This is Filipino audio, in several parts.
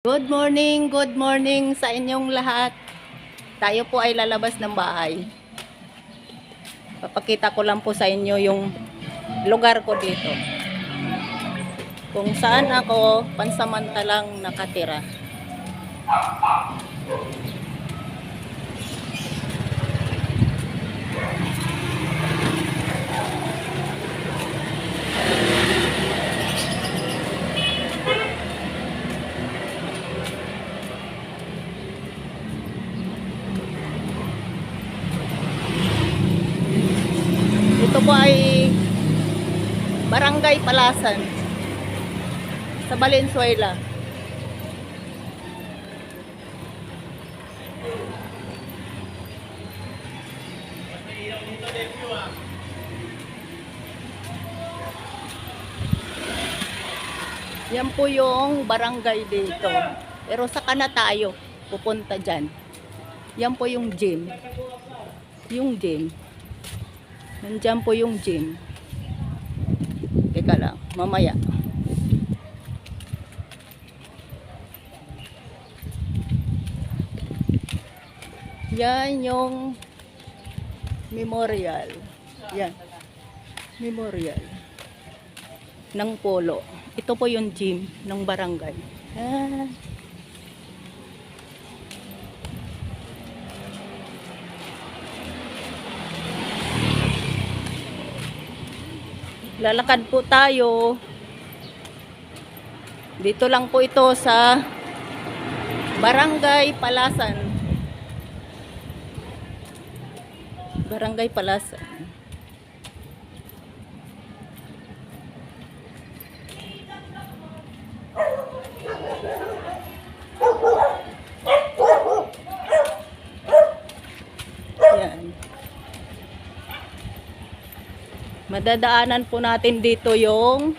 Good morning, good morning sa inyong lahat. Tayo po ay lalabas ng bahay. Papakita ko lang po sa inyo yung lugar ko dito. Kung saan ako pansamantalang nakatira. Ito po ay Barangay Palasan sa Valenzuela. Yan po yung barangay dito. Pero sa na tayo pupunta dyan. Yan po yung gym. Yung gym. Nandyan po yung gym. Teka lang, mamaya. Yan yung memorial. Yan. Memorial. Ng polo. Ito po yung gym ng barangay. Ah. Lalakad po tayo. Dito lang po ito sa Barangay Palasan. Barangay Palasan. Yan. Madadaanan po natin dito yung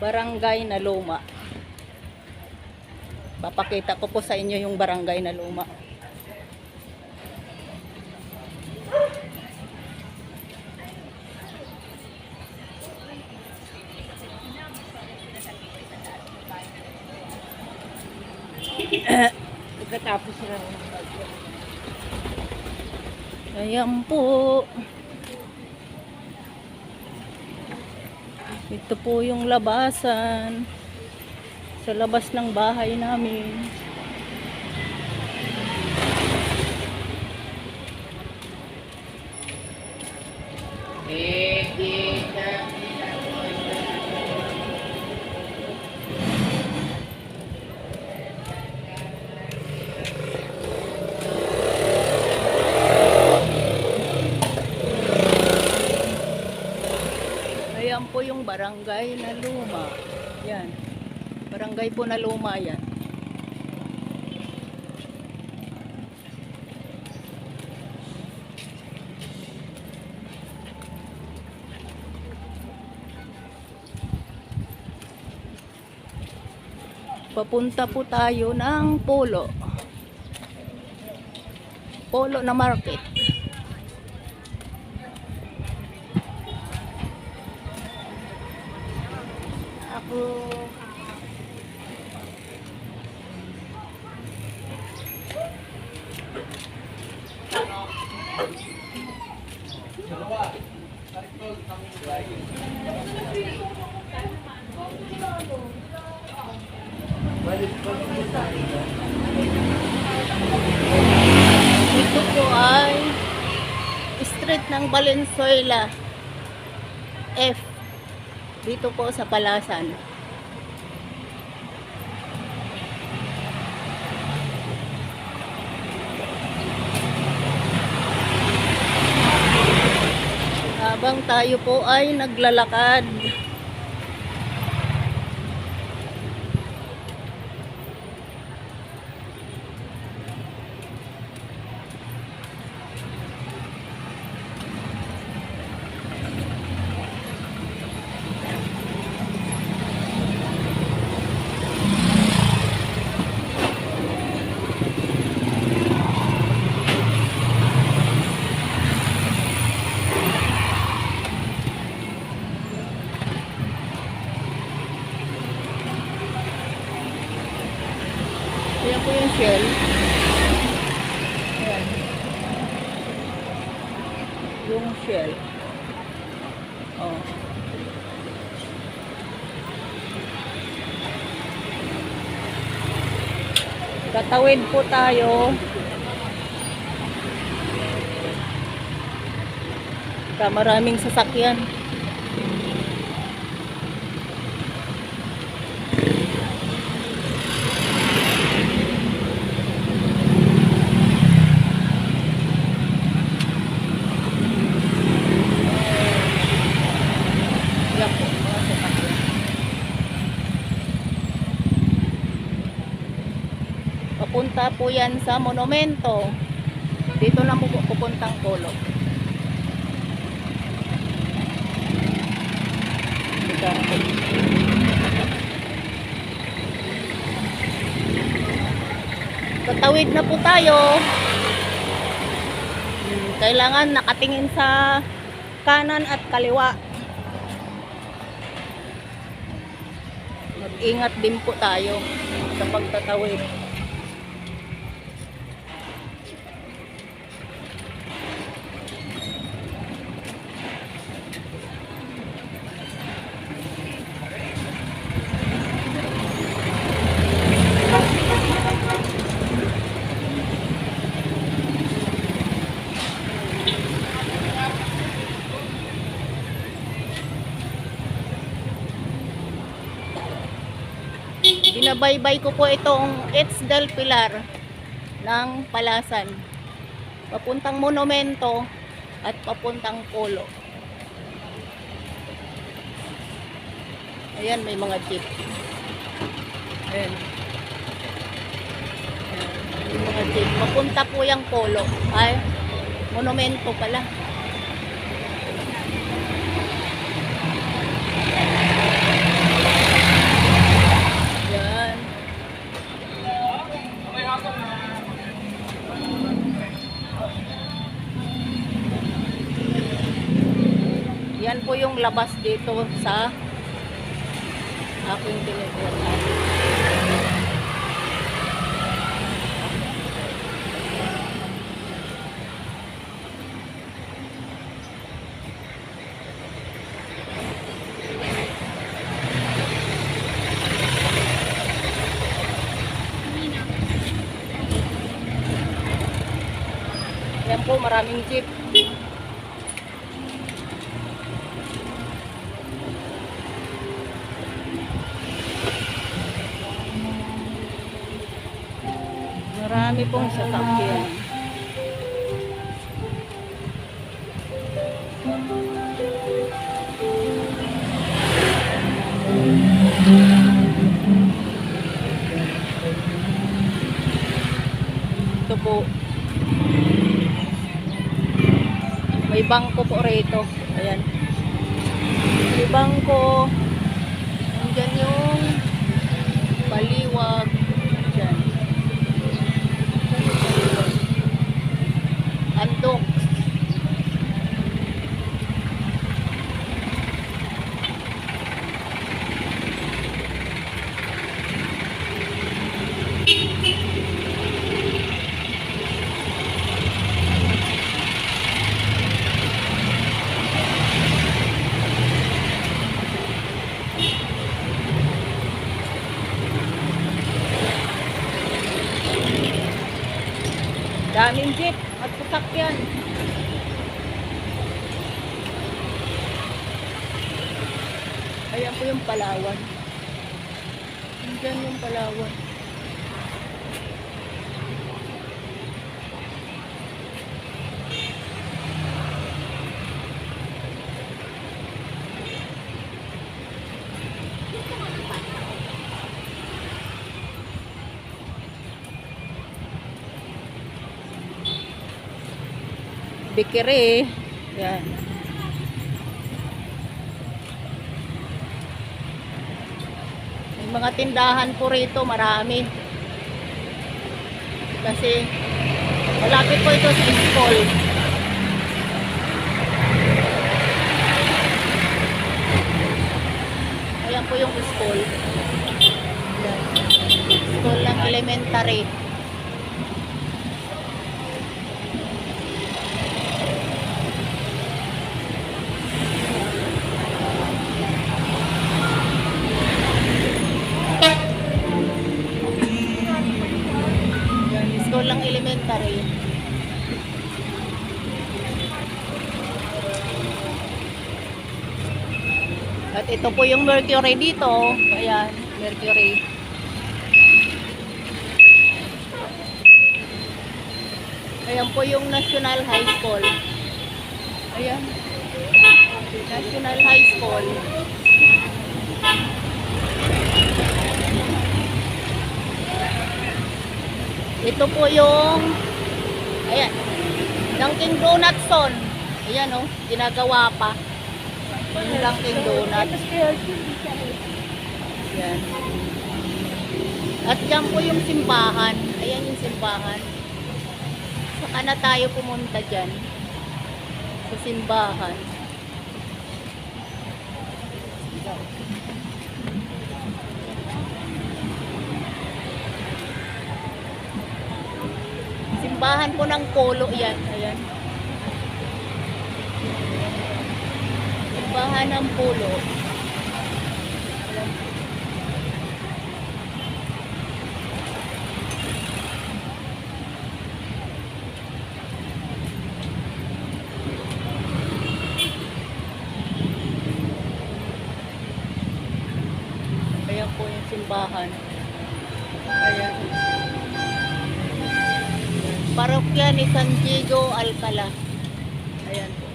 barangay na luma. Papakita ko po sa inyo yung barangay na luma. Pagkatapos na Ayan po. Ito po yung labasan. Sa labas ng bahay namin. Ayan barangay na luma. Yan. Barangay po na luma yan. Papunta po tayo ng polo. Polo na market. Ito po ay street ng Valenzuela F. Dito po sa Palasan tayo po ay naglalakad shell. Ayan. Yung shell. Oh. Tatawid po tayo. Ka maraming sasakyan. Papunta po yan sa monumento. Dito lang po pupuntang. Dito. Tatawid na po tayo. Kailangan nakatingin sa kanan at kaliwa. Mag-ingat din po tayo sa pagtatawid. Binabaybay ko po itong It's del Pilar ng Palasan. Papuntang monumento at papuntang polo. Ayan, may mga jeep. Ayan. May mga jeep. Papunta po yung polo. Ay, monumento pala. Yan. Yan po yung labas dito sa aking tinitirahan. Yan po, maraming jeep. Marami pong sasakyan. Ito po. May bangko po rito. Ayan. May bangko. Nandyan yung baliwag. Diyan. Andok. Daming jeep at sasakyan. Ayan po yung Palawan. Diyan yung Palawan. Bikiri. Yan. Mga tindahan po rito, marami. Kasi malapit po ito sa school. Ayan po yung school. School ng elementary. Rin. At ito po yung Mercury dito. Ayan, Mercury. Ayan po yung National High School. Ayan. National High School. Ito po yung ayan. Dunkin Donuts Zone. Ayan oh, ginagawa pa. Yung Dunkin Donuts. Ayan. At yan po yung simbahan. Ayan yung simbahan. Saka na tayo pumunta dyan. Sa simbahan. Simbahan po ng polo yan. Ayan. Simbahan ng polo. Ayan po yung simbahan. Ayan. Parokya ni San Diego Alcala. Ayan po.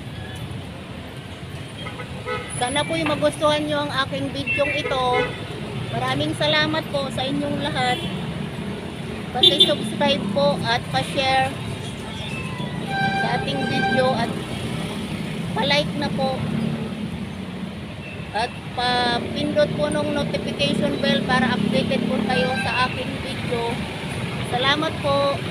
Sana po yung magustuhan nyo ang aking video ito. Maraming salamat po sa inyong lahat. Pati-subscribe po at pa-share sa ating video at pa-like na po. At pa-pindot po ng notification bell para updated po tayo sa aking video. Salamat po.